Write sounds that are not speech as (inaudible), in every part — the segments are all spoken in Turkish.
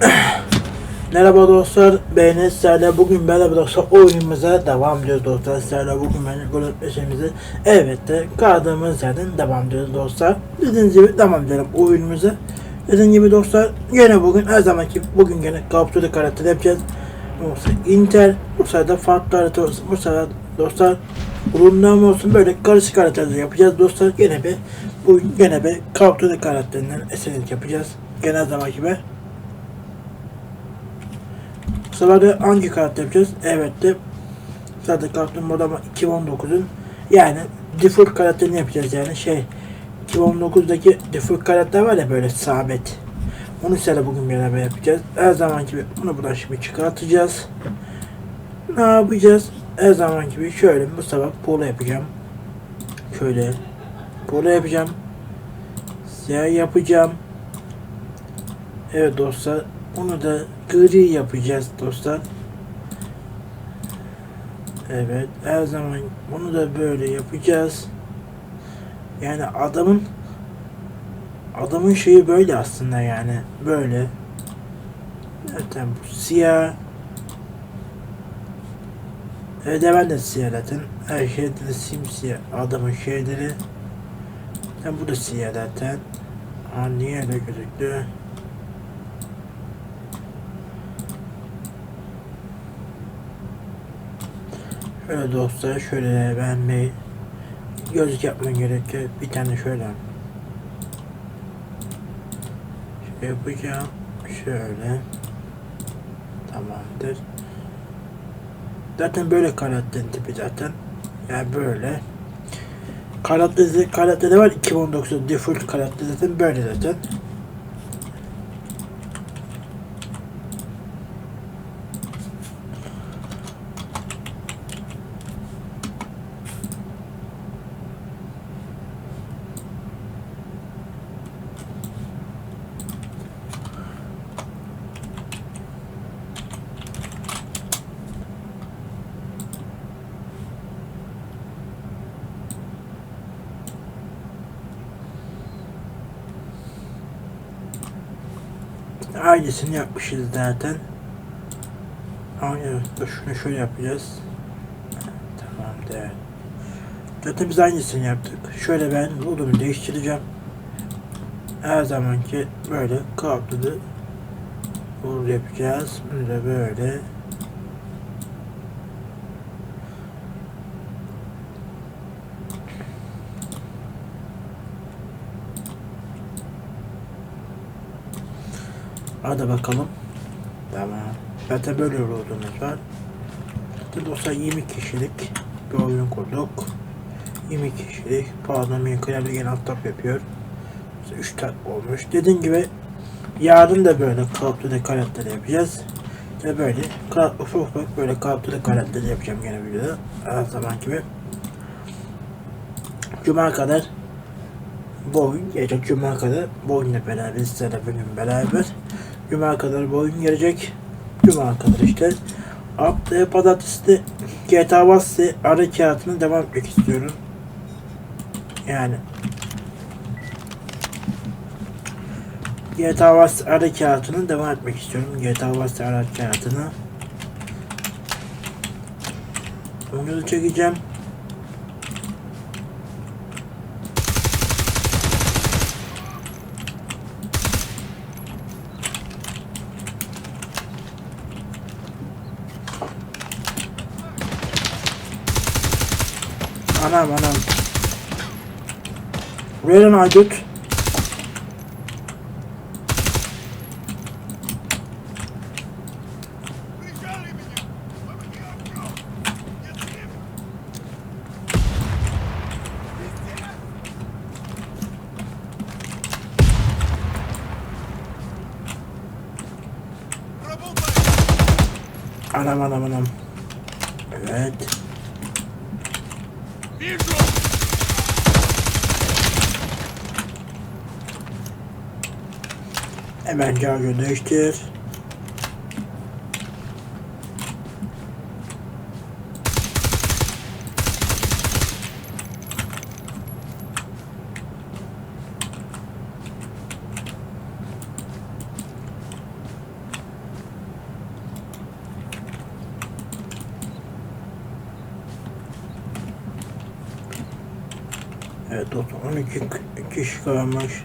(clears throat) Merhaba dostlar, ben Esra'yla bugün beraber dostlar oyunumuza devam ediyoruz dostlar. Esra'yla bugün ben gol etmesimizi evet de kaldığımız yerden devam ediyoruz dostlar. Dediğiniz gibi devam edelim oyunumuza. Dediğim gibi dostlar yine bugün her zamanki bugün gene kapsülü karakter yapacağız. Sefer Inter, bu sefer farklı harita olsun, bu sefer dostlar Rundan olsun böyle karışık karakterler yapacağız dostlar. Gene bir bu gene bir kapsülü karakterinden eserlik yapacağız. Gene her zaman gibi. Bu hangi karakter yapacağız? Evet de zaten kartın modama 2019'un yani default karakterini yapacağız yani şey 2019'daki default karakter var ya böyle sabit. Onu size bugün beraber yapacağız. Her zaman gibi bunu buradan şimdi çıkartacağız. Ne yapacağız? Her zaman gibi şöyle bu sefer polo yapacağım. Şöyle polo yapacağım. Siyah yapacağım. Evet dostlar onu da gri yapacağız dostlar. Evet her zaman bunu da böyle yapacağız. Yani adamın adamın şeyi böyle aslında yani böyle. Zaten bu siyah. Evet ben de siyah zaten. Her şey de simsiyah adamın şeyleri. Sen bu da siyah zaten. Aa, niye öyle gözüktü? Şöyle dostlar şöyle ben bir gözlük yapmam gerekiyor. Bir tane şöyle. Şey yapacağım. Şöyle. Tamamdır. Zaten böyle karakterin tipi zaten. Yani böyle. Karakter, karakterde var 2019 default karakter zaten böyle zaten. Aynısını yapmışız zaten. Aynen. Şunu şöyle yapacağız. Tamamdır. Zaten biz aynısını yaptık. Şöyle ben bunu değiştireceğim. Her zamanki böyle kaplıdı. Bunu yapacağız. Da böyle. Hadi bakalım. Tamam. Zaten böyle olduğumuz var. Zaten dostlar 20 kişilik bir oyun kurduk. 20 kişilik. Pardon benim klavye gene alt tap yapıyor. 3 tane olmuş. Dediğim gibi yarın da böyle kalıplı karakter yapacağız. Ve böyle ufak ufak böyle kalıplı karakter yapacağım gene videoda. Her zaman gibi. Cuma kadar bu oyun gelecek. Cuma kadar bu oyunla beraber sizlerle beraber. Cuma kadar bu oyun gelecek. Cuma kadar işte. Haftaya pazartesi de GTA Vice ara kağıtını devam etmek istiyorum. Yani GTA Vice ara kağıtını devam etmek istiyorum. GTA Vice ara kağıtını. Onu çekeceğim. Anam anam. Buraya lan Aydut. Anam anam anam. Evet. Hemen charger değiştir. Kişi kalmış.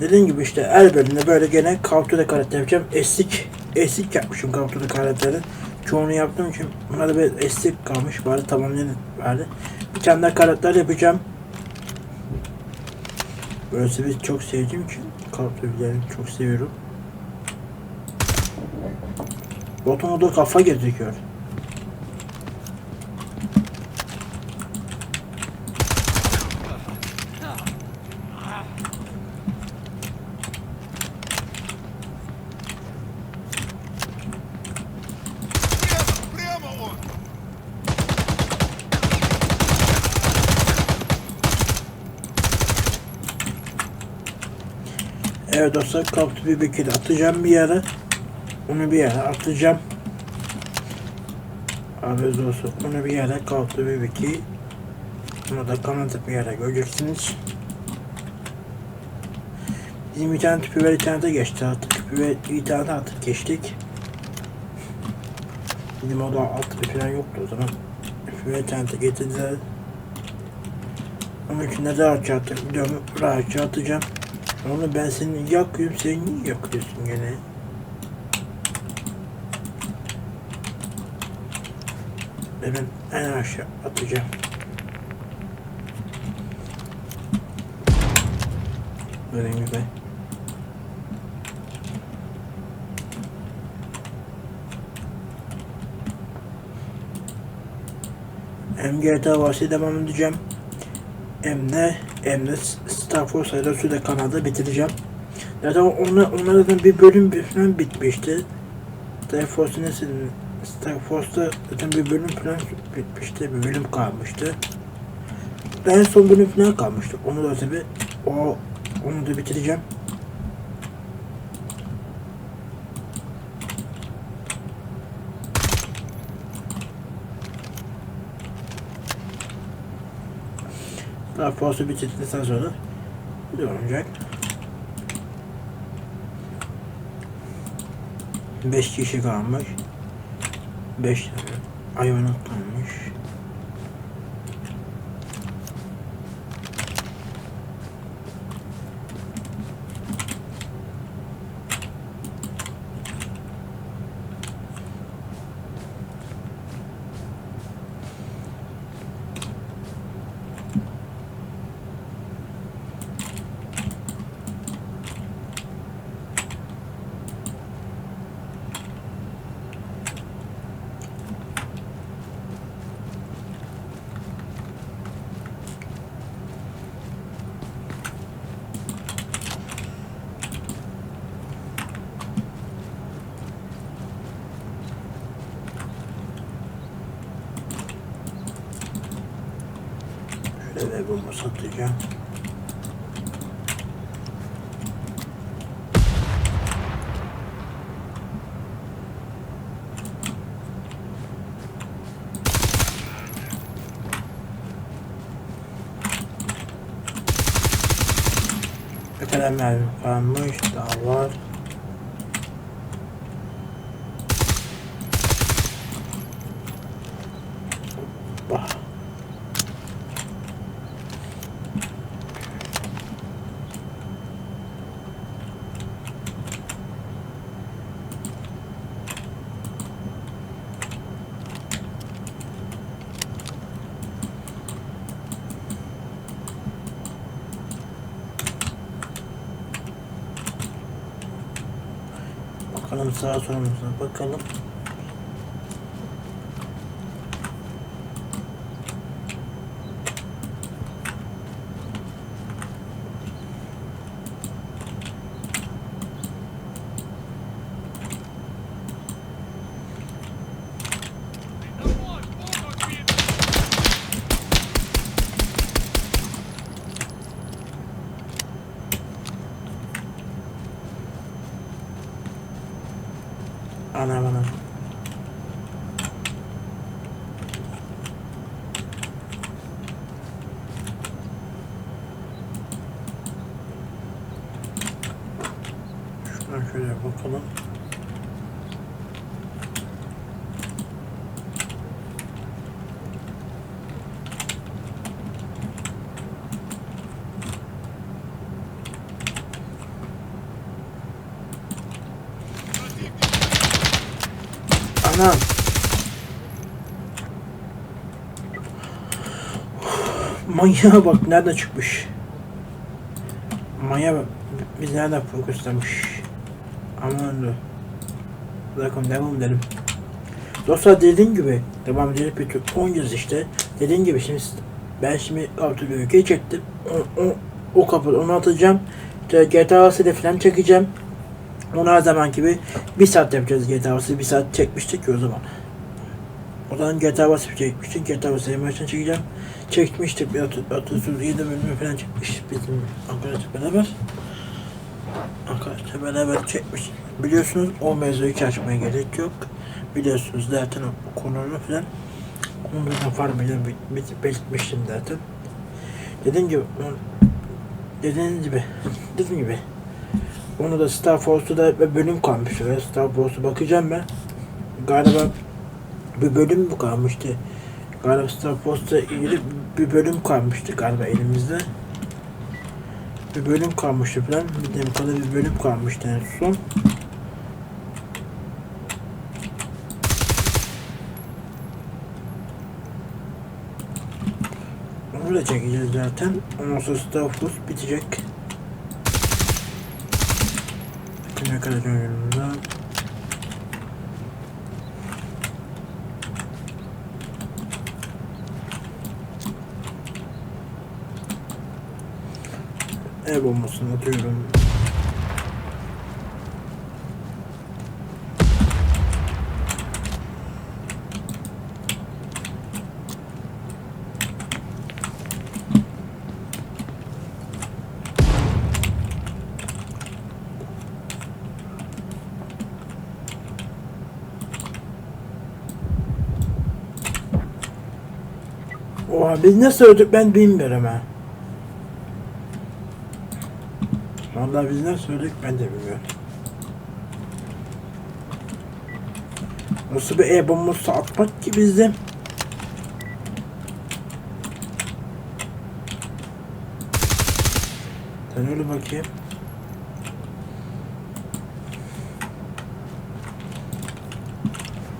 Dediğim gibi işte el bölümünde böyle gene Call karakter yapacağım. Eslik, eslik yapmışım Call of Duty karakteri. Çoğunu yaptığım için buna da bir eslik kalmış. Bari tamamlayın bari. Bir tane daha karakter yapacağım. Böylesi bir çok sevdiğim için of Duty'leri çok seviyorum. Botuma da kafa gözüküyor. Evet dostlar kaptı bir bekir atacağım bir yere. Onu bir yere atacağım. Haberiniz olsun. Onu bir yere kaptı bir bekir. Onu da kanatıp bir yere göreceksiniz. Bizim internet ve internete geçti artık. Ve internete artık geçtik. Bizim o da tüpü falan yoktu o zaman. Ve internete getirdiler. Onun için de rahatça atacağım. Videomu rahatça atacağım. Onu ben seni yakıyorum, sen niye yakıyorsun gene? Ve Ben en aşağı atacağım. Böyle gibi. Hem GTA Vice'ye devam edeceğim. Hem de Star Force'la Suda Kanada bitireceğim. Zaten onlar, onlardan bir bölüm bir falan bitmişti. Star Force'un nasıl Star Force'da zaten bir bölüm falan bitmişti. Bir bölüm kalmıştı. En son bölüm falan kalmıştı. Onu da tabi o onu da bitireceğim. Daha fazla bitirdikten sonra ne olacak? 5 kişi kalmış. 5 tane hayvanat kalmış. Şöyle bunu satacağım. Ne kadar mermi kalmış daha var. Bakalım sağa solumuza bakalım. Ana bana. Şuradan şöyle bakalım. Anam. Manyağa (laughs) bak nerede çıkmış. Manya bak. Biz nerede fokuslamış. Aman dur. Bakın devam edelim. Dostlar dediğim gibi devam edip bir Türk oynayacağız işte. Dediğim gibi şimdi ben şimdi ülkeyi çektim. O, o, o kapı onu atacağım. İşte GTA ile falan çekeceğim. Onu her zaman gibi bir saat yapacağız GTA Vice'ı. Bir saat çekmiştik ki o zaman. O zaman GTA Vice'ı çekmiştik. GTA Vice'ı maçını çekeceğim. Çekmiştik bir 37 bölümü falan çekmiş bizim arkadaşlar beraber. Arkadaşlar beraber çekmiş. Biliyorsunuz o mevzuyu açmaya gerek yok. Biliyorsunuz zaten o konunu falan. Onu da farmıyla belirtmiştim zaten. Dediğim gibi dediğim gibi (laughs) dediğim gibi onu da Star Force'da da bölüm kalmış. Ve Star Force'a bakacağım ben. Galiba bir bölüm mü kalmıştı? Galiba Star Force'da ilgili bir bölüm kalmıştı galiba elimizde. Bir bölüm kalmıştı falan. Bildiğim kadarıyla bir bölüm kalmıştı en son. Onu da çekeceğiz zaten. Ondan sonra Force bitecek. Ne kadar oyununda. Ev bombasını atıyorum. Oha biz nasıl öldük ben bilmiyorum ha. Vallahi biz nasıl öldük ben de bilmiyorum. Nasıl bir e bombası atmak ki bizde? Sen öyle bakayım.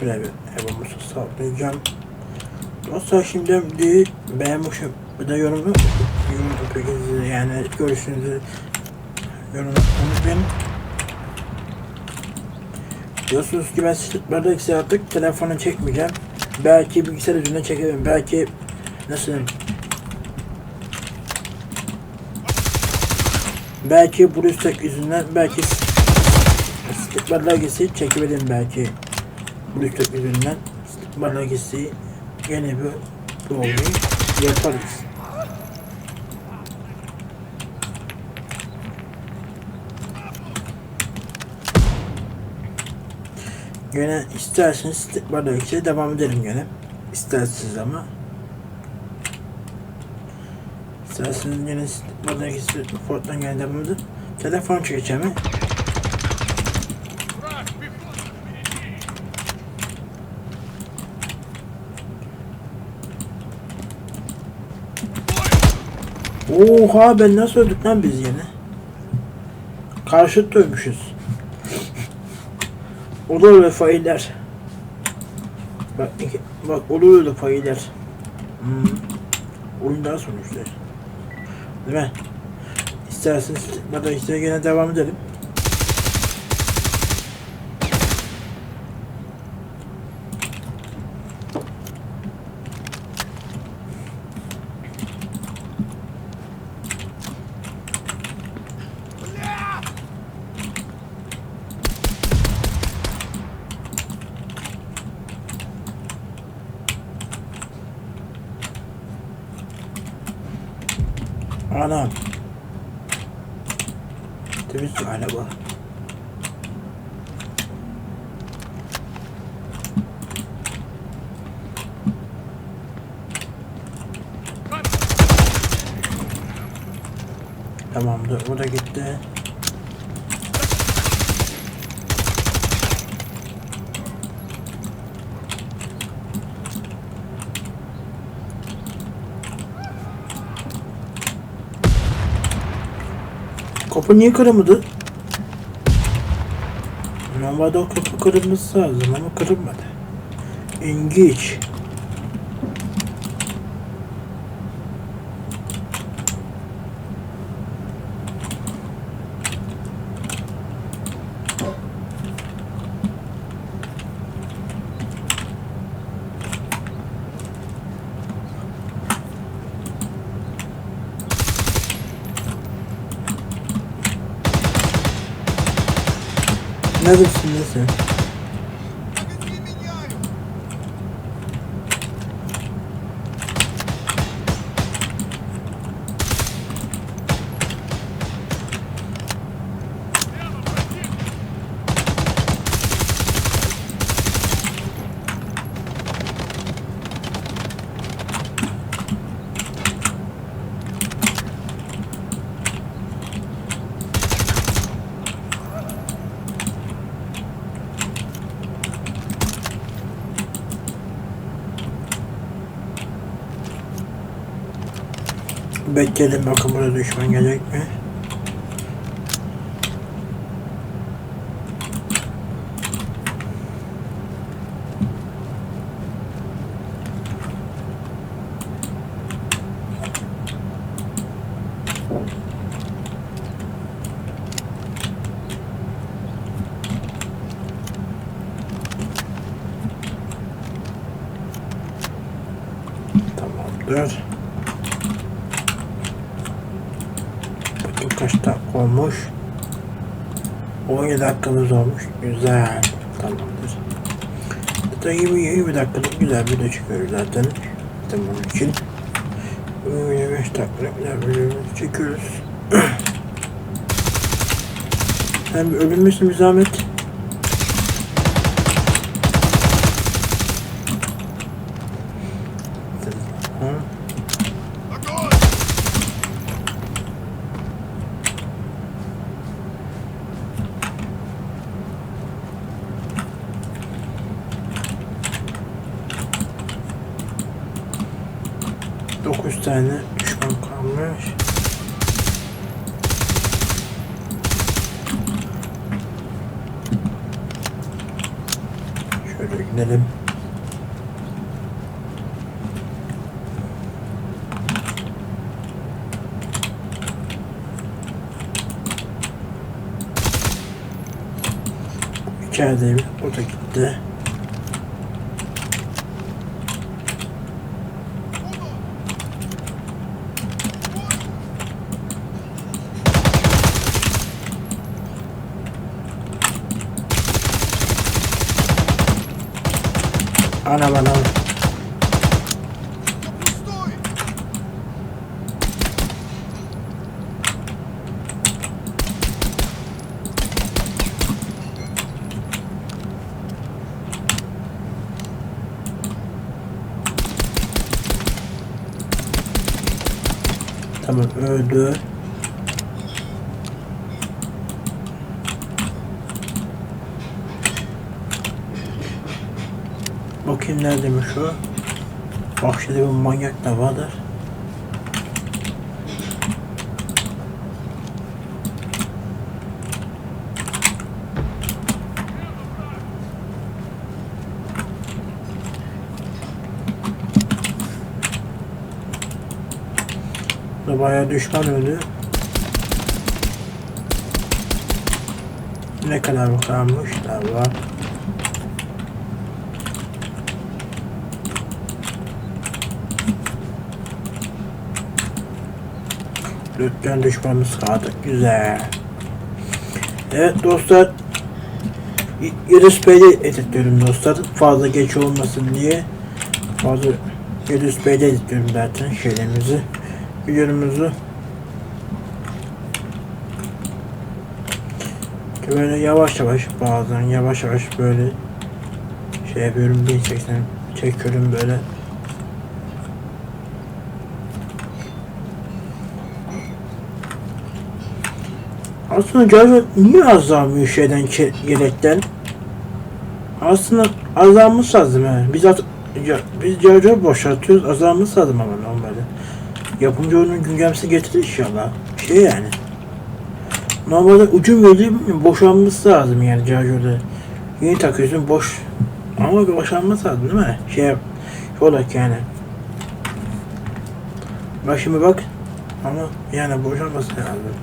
Böyle bir e bombası sallayacağım. Dostlar şimdi değil beğenmişim. Bir de yorum yorum yani görüşünüzü yorum unutmayın. Diyorsunuz ki ben Slipper'da artık telefonu çekmeyeceğim. Belki bilgisayar üzerinden çekebilirim. Belki nasıl? Belki Bluestack yüzünden belki Slipper Legacy çekebilirim belki Bluestack yüzünden Slipper Legacy Gene bir olmayı yaparız. Yine isterseniz Badovic'e devam edelim gene. İsterseniz ama. İsterseniz yine Badovic'e Fort'tan gene devam edelim. Telefon çekeceğimi. Oha ben nasıl öldük lan biz yine? Karşıt dövmüşüz. Olur ve failler. Bak, bak olur öyle failler. Hmm. Oyun daha sonuçta. Değil mi? İsterseniz bana işte gene devam edelim. Anam. Temiz galiba. Tamamdır. O da gitti. Kapı niye kırılmadı? Normalde o kapı kırılması lazım ama kırılmadı. İlginç. Neredesin lan sen? Bekledim bakın burada düşman gelecek mi? Tamamdır. Bakın kaç dakika olmuş. 17 dakikamız olmuş. Güzel. Tamamdır. Zaten 20, 20 dakikalık güzel video çıkıyoruz zaten. Tamam onun için. 25 dakikalık güzel video çekiyoruz. Sen bir (clears throat) ölülmüşsün bir zahmet. İçerideyim. O da gitti. Ana bana. Bakayım neredeymiş o? Bahçede bir manyak da vardır. Burada bayağı düşman öldü. Ne kadar kalmış da var. Lütfen düşmanımız kaldı. Güzel. Evet dostlar. Yunus Bey'de editliyorum dostlar. Fazla geç olmasın diye. Fazla Yunus Bey'de editliyorum zaten şeylerimizi. Videomuzu. Böyle yavaş yavaş bazen yavaş yavaş böyle şey yapıyorum 1080 çekiyorum böyle. Aslında Cavit niye azalmıyor şeyden yelekten? Aslında azalmış lazım he. Biz ya, biz Cavit'i boşaltıyoruz azalmış lazım ama normalde. Yapımcı onun güncellemesi getirir inşallah. Şey yani. Normalde ucun verdiği boşanması lazım yani Cavit'e. Yeni takıyorsun boş Ama boşanması lazım değil mi? Şey olarak yani. Bak şimdi bak. Ama yani boşanması lazım.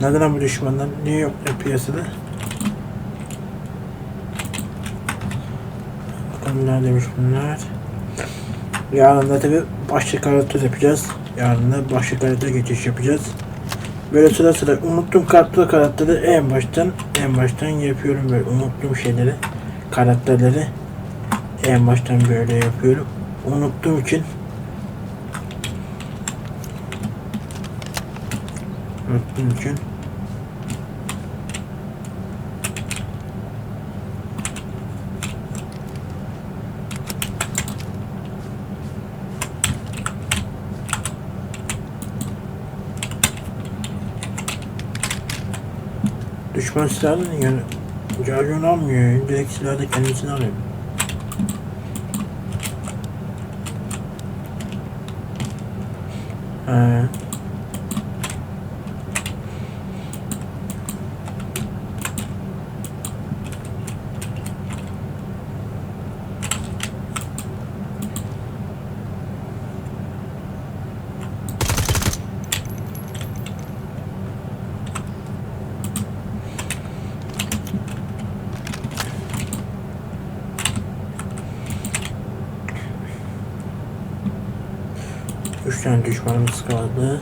Neden bu düşmanlar? Niye yok ya piyasada? Bakalım neredeymiş bunlar? Yarın da tabi başlık karakter yapacağız. Yarın da başlık karakter geçiş yapacağız. Böyle sıra sıra unuttuğum kartlı karakteri en baştan en baştan yapıyorum böyle unuttuğum şeyleri karakterleri en baştan böyle yapıyorum. Unuttuğum için unuttuğum için Düşman silahını yani Carjon almıyor. Direkt silahı da kendisini alıyor. He. Tane düşmanımız kaldı.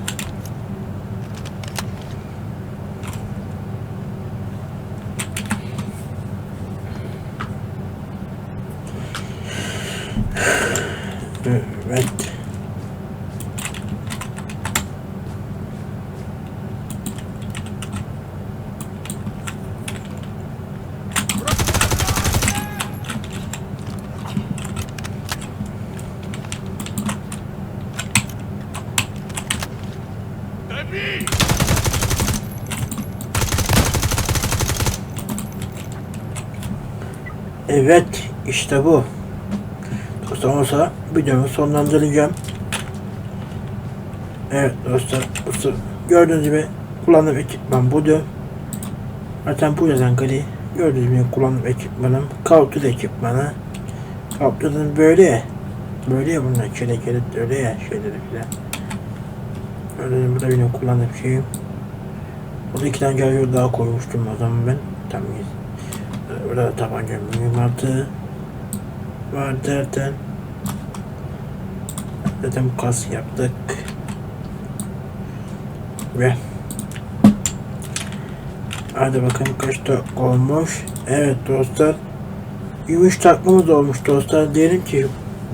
Evet, işte bu. Dostlar olsa videomu sonlandıracağım. Evet dostlar, dostlar gördüğünüz gibi kullandığım ekipman budur. Zaten bu yazan gri. Gördüğünüz gibi kullandığım ekipmanım. Kautus ekipmanı. Kautus'un böyle ya. Böyle ya bunlar. Kere kere öyle ya şeyleri filan. Gördüğünüz gibi bu da benim kullandığım şeyim. Burada iki tane geliyor daha koymuştum o zaman ben. Tam Burada tabanca mühimmatı var derken zaten kas yaptık. Ve hadi bakalım kaç dakika olmuş. Evet dostlar. 23 dakikamız olmuş dostlar. Diyelim ki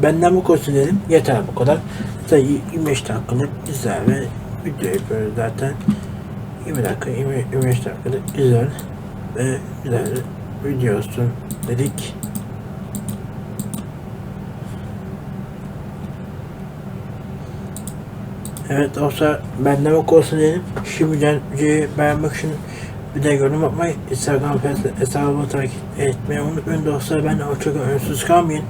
benden bu konusu dedim. Yeter bu kadar. Zaten 25 dakikalık güzel ve video yapıyoruz zaten 20 dakika 20, 25 dakikalık güzel ve güzel video olsun dedik. Evet olsa benden o olsun diyelim. Şimdiden videoyu beğenmek için bir de yorum yapmayı, Instagram hesabımı takip etmeyi unutmayın dostlar. Ben de hoşçakalın, önsüz kalmayın.